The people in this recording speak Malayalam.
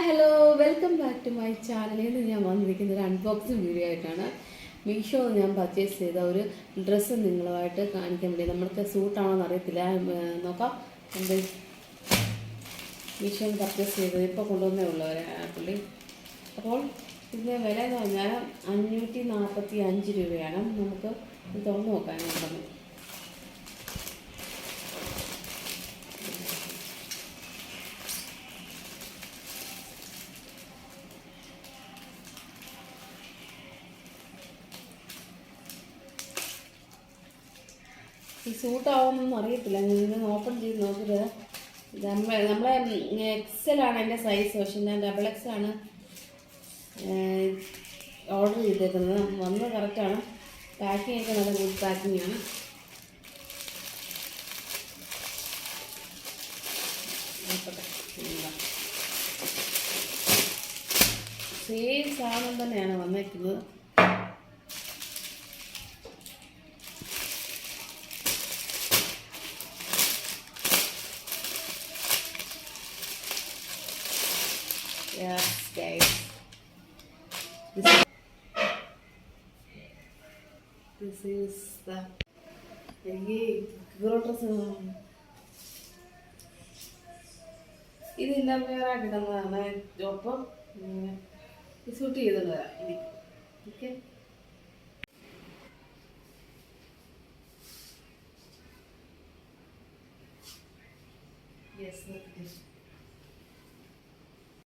Hi hello welcome back to my ചാനലിൽ നിന്ന് ഞാൻ വന്നിരിക്കുന്ന ഒരു അൺബോക്സിങ് വീഡിയോ ആയിട്ടാണ്. മീഷോ ഞാൻ പർച്ചേസ് ചെയ്ത ഒരു ഡ്രസ്സ് നിങ്ങളുമായിട്ട് കാണിക്കാൻ വേണ്ടി. നമ്മൾക്ക് സൂട്ടാണോ എന്ന് അറിയത്തില്ല. നോക്കാം. എന്ത്? മീഷോയിൽ പർച്ചേസ് ചെയ്തത് ഇപ്പോൾ കൊണ്ടുവന്നേ ഉള്ളൂ അവരെ ആ പുള്ളി. അപ്പോൾ ഇതിന്റെ വില എന്ന് പറഞ്ഞാൽ അഞ്ഞൂറ്റി നാൽപ്പത്തി അഞ്ച് രൂപയാണ്. നമുക്ക് തുറന്നു നോക്കാൻ നോക്കാം എന്നുണ്ടെന്ന് സൂട്ടാവുമെന്നൊന്നും അറിയത്തില്ല. ഇന്ന് ഓപ്പൺ ചെയ്ത് നോക്കരുത് നമ്മൾ നമ്മളെ എക്സലാണ് എന്റെ സൈസ് പക്ഷെ ഞാൻ ഡബിൾ എക്സ് ആണ് ഓർഡർ ചെയ്തേക്കുന്നത്. വന്നത് കറക്റ്റാണ് പാക്കിംഗ് ഒക്കെ നല്ല ഗുഡ് പാക്കിംഗ് ആണ്. സെയിം സാധനം തന്നെയാണ് വന്നേക്കുന്നത്. Yes, guys. This, this is the. ഇത് ഇന്നർവെയറായിട്ട് തന്നതാണ് ഒപ്പം ഷൂട്ട് ചെയ്തുകൊണ്ട് വരാം ഇനി. Okay yes